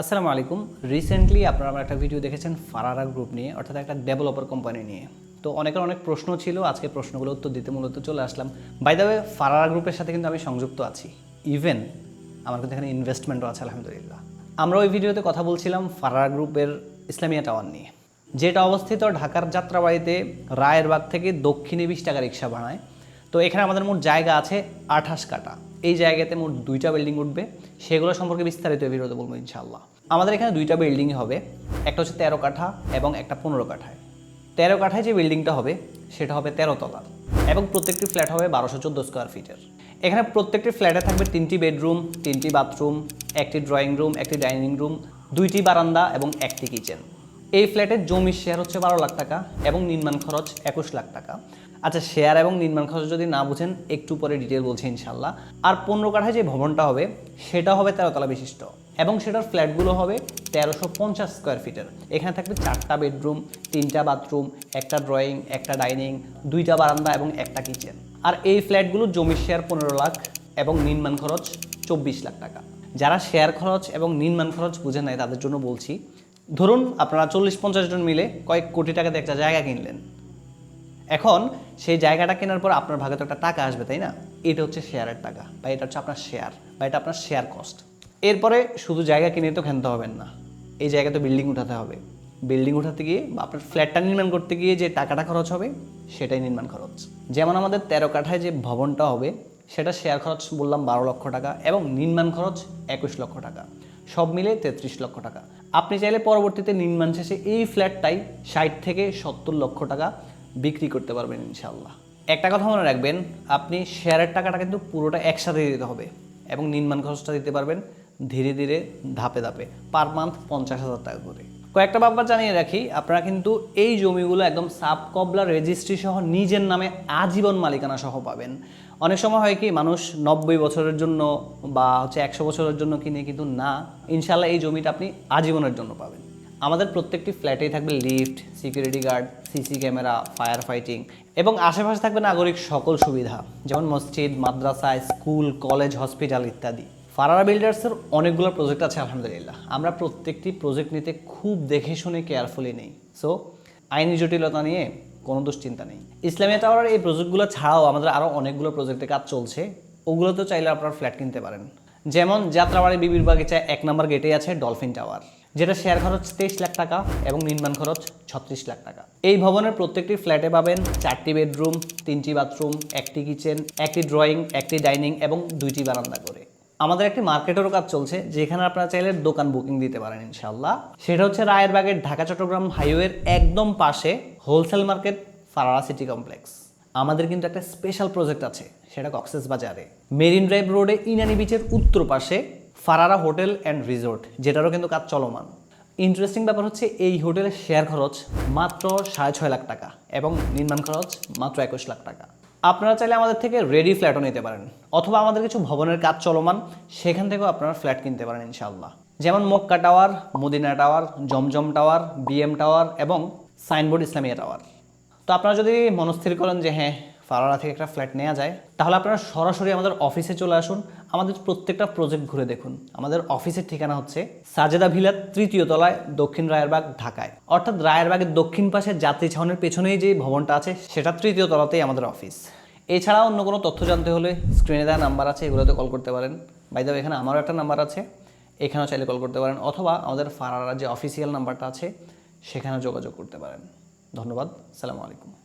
আসসালামু আলাইকুম। রিসেন্টলি আপনারা একটা ভিডিও দেখেছেন ফারারা গ্রুপ নিয়ে, অর্থাৎ একটা ডেভেলপার কোম্পানি নিয়ে। তো অনেকের অনেক প্রশ্ন ছিল, আজকে প্রশ্নগুলো উত্তর দিতে মূলত চলে আসলাম। বাই দ্য ওয়ে ফারারা গ্রুপের সাথে কিন্তু আমি সংযুক্ত আছি। ইভেন আমার কিন্তু এখানে ইনভেস্টমেন্টও আছে, আলহামদুলিল্লাহ। আমরা ওই ভিডিওতে কথা বলছিলাম ফারারা গ্রুপের ইসলামিয়া টাওয়ার নিয়ে। যেটা অবস্থিত ঢাকার যাত্রাবাড়িতে, রায়েরবাগ থেকে দক্ষিণে বিশ টাকা রিক্সা ভাড়ায়। তো এখানে আমাদের মোট জায়গা আছে আঠাশ কাটা এই জায়গাতে মোট দুইটা বিল্ডিং উঠবে। সেগুলো সম্পর্কে বিস্তারিত ভিডিওতে বলব ইনশাল্লাহ আমাদের এখানে দুইটা বিল্ডিং হবে। একটা হচ্ছে তেরো কাঠা এবং একটা পনেরো কাঠায়। তেরো কাঠায় যে বিল্ডিংটা হবে, সেটা হবে তেরো তলার এবং প্রত্যেকটি ফ্ল্যাট হবে বারোশো চোদ্দ স্কোয়ার ফিটের এখানে প্রত্যেকটি ফ্ল্যাটে থাকবে তিনটি বেডরুম তিনটি বাথরুম একটি ড্রয়িং রুম একটি ডাইনিং রুম দুইটি বারান্দা এবং একটি কিচেন এই ফ্ল্যাটের জমির শেয়ার হচ্ছে বারো লাখ টাকা এবং নির্মাণ খরচ একুশ লাখ টাকা। আচ্ছা শেয়ার এবং নির্মাণ খরচ যদি না বুঝেন, একটু পরে ডিটেল বলছি ইনশাল্লাহ আর পনেরো কাঠায় যে ভবনটা হবে, সেটা হবে তেরোতলা বিশিষ্ট এবং সেটার ফ্ল্যাটগুলো হবে তেরোশো পঞ্চাশ স্কোয়ার ফিটের এখানে থাকবে চারটা বেডরুম তিনটা বাথরুম একটা ড্রয়িং একটা ডাইনিং দুইটা বারান্দা এবং একটা কিচেন আর এই ফ্ল্যাটগুলোর জমির শেয়ার পনেরো লাখ এবং নির্মাণ খরচ চব্বিশ লাখ টাকা। যারা শেয়ার খরচ এবং নির্মাণ খরচ বুঝে নেয় তাদের জন্য বলছি, ধরুন আপনারা চল্লিশ পঞ্চাশ জন মিলে কয়েক কোটি টাকাতে একটা জায়গা কিনলেন। এখন সেই জায়গাটা কেনার পর আপনার ভাগে তো একটা টাকা আসবে, তাই না? এটা হচ্ছে শেয়ারের টাকা, বা এটা হচ্ছে আপনার শেয়ার, বা এটা আপনার শেয়ার কস্ট এরপরে শুধু জায়গা কিনে তো খেলতে হবেন না, এই জায়গাতে বিল্ডিং উঠাতে হবে। বিল্ডিং উঠাতে গিয়ে বা আপনার ফ্ল্যাটটা নির্মাণ করতে গিয়ে যে টাকাটা খরচ হবে, সেটাই নির্মাণ খরচ। যেমন আমাদের তেরো কাঠায় যে ভবনটা হবে, সেটা শেয়ার খরচ বললাম বারো লক্ষ টাকা এবং নির্মাণ খরচ একুশ লক্ষ টাকা। সব মিলে তেত্রিশ লক্ষ টাকা। আপনি চাইলে পরবর্তীতে নির্মাণ শেষে এই ফ্ল্যাটটাই ষাট থেকে সত্তর লক্ষ টাকা বিক্রি করতে পারবেন ইনশাল্লাহ একটা কথা মনে রাখবেন, আপনি শেয়ারের টাকাটা কিন্তু পুরোটা একসাথে দিতে হবে এবং নির্মাণ খরচটা দিতে পারবেন ধীরে ধীরে ধাপে ধাপে পার মান্থ পঞ্চাশ হাজার টাকা করে। কয়েকটা ব্যাপার জানিয়ে রাখি, আপনারা কিন্তু এই জমিগুলো একদম সাব কবলা রেজিস্ট্রি সহ নিজের নামে আজীবন মালিকানা সহ পাবেন। অনেক সময় হয় কি, মানুষ নব্বই বছরের জন্য বা হচ্ছে একশো বছরের জন্য কিনে কিন্তু না। ইনশাল্লাহ এই জমিটা আপনি আজীবনের জন্য পাবেন। আমাদের প্রত্যেকটি ফ্ল্যাটেই থাকবে lift, security guard, CC camera fire fighting এবং আশেপাশে থাকবে নাগরিক সকল সুবিধা, যেমন মসজিদ, মাদ্রাসা, স্কুল কলেজ হসপিটাল ইত্যাদি। ফারারা বিল্ডার্সের অনেকগুলো প্রজেক্ট আছে, আলহামদুলিল্লাহ। আমরা প্রত্যেকটি প্রজেক্ট নিতে খুব দেখে শুনে কেয়ারফুলি নেই। সো আইনি জটিলতা নিয়ে কোনো দুশ্চিন্তা নেই। ইসলামিয়া টাওয়ারের এই প্রজেক্টগুলো ছাড়াও আমাদের আরও অনেকগুলো প্রজেক্টে কাজ চলছে। ওগুলোতেও চাইলে আপনারা ফ্ল্যাট কিনতে পারেন। যেমন যাত্রাবাড়ি বিবির বাগিচায় এক নম্বর গেটে আছে ডলফিন টাওয়ার যেটা শেয়ার খরচ তেইশ লাখ টাকা এবং নির্মাণ খরচ ছত্রিশ লাখ টাকা। এই ভবনের প্রত্যেকটি ফ্ল্যাটে পাবেন চারটি বেডরুম তিনটি বাথরুম একটি কিচেন একটি ড্রয়িং একটি ডাইনিং এবং দুইটি বারান্দা করে। আমাদের একটি মার্কেটেরও কাজ চলছে, যেখানে আপনারা চাইলে দোকান বুকিং দিতে পারেন ইনশাল্লাহ সেটা হচ্ছে রায়েরবাগের ঢাকা, চট্টগ্রাম হাইওয়ের একদম পাশে wholesale market Farara city complex আমাদের কিন্তু একটা স্পেশাল প্রজেক্ট আছে, সেটা কক্সেস বাজারে মেরিন ড্রাইভ রোডে ইনানি বিচের উত্তর পাশে ফারারা হোটেল অ্যান্ড রিসোর্ট যেটারও কিন্তু কাজ চলমান। ইন্টারেস্টিং ব্যাপার হচ্ছে এই হোটেলের শেয়ার খরচ মাত্র সাড়ে ছয় লাখ টাকা এবং নির্মাণ খরচ মাত্র একুশ লাখ টাকা। আপনারা চাইলে আমাদের থেকে রেডি ফ্ল্যাটও নিতে পারেন, অথবা আমাদের কিছু ভবনের কাজ চলমান, সেখান থেকেও আপনারা ফ্ল্যাট কিনতে পারেন ইনশাল্লাহ যেমন Mecca tower, Medina tower, Zamzam tower BM tower এবং সাইনবোর্ড ইসলামিয়া টাওয়ার। তো আপনারা যদি মনস্থির করেন যে হ্যাঁ ফারারা থেকে একটা ফ্ল্যাট নেওয়া যায়, তাহলে আপনারা সরাসরি আমাদের অফিসে চলে আসুন। আমাদের প্রত্যেকটা প্রজেক্ট ঘুরে দেখুন। আমাদের অফিসের ঠিকানা হচ্ছে সাজেদা ভিলা তৃতীয় তলায় দক্ষিণ রায়েরবাগ, ঢাকায়। অর্থাৎ রায়েরবাগের দক্ষিণ পাশে যাত্রী ছাউনের পেছনেই যে ভবনটা আছে, সেটা তৃতীয় তলাতেই আমাদের অফিস এছাড়া অন্য কোনো তথ্য জানতে হলে স্ক্রিনে দেওয়া নাম্বার আছে, এগুলোতে কল করতে পারেন। বাইদাও এখানে আমারও একটা নাম্বার আছে, এখানেও চাইলে কল করতে পারেন, অথবা আমাদের ফারারা যে অফিসিয়াল নাম্বারটা আছে, সেখানেও যোগাযোগ করতে পারেন। ধন্যবাদ, সালামু আলাইকুম।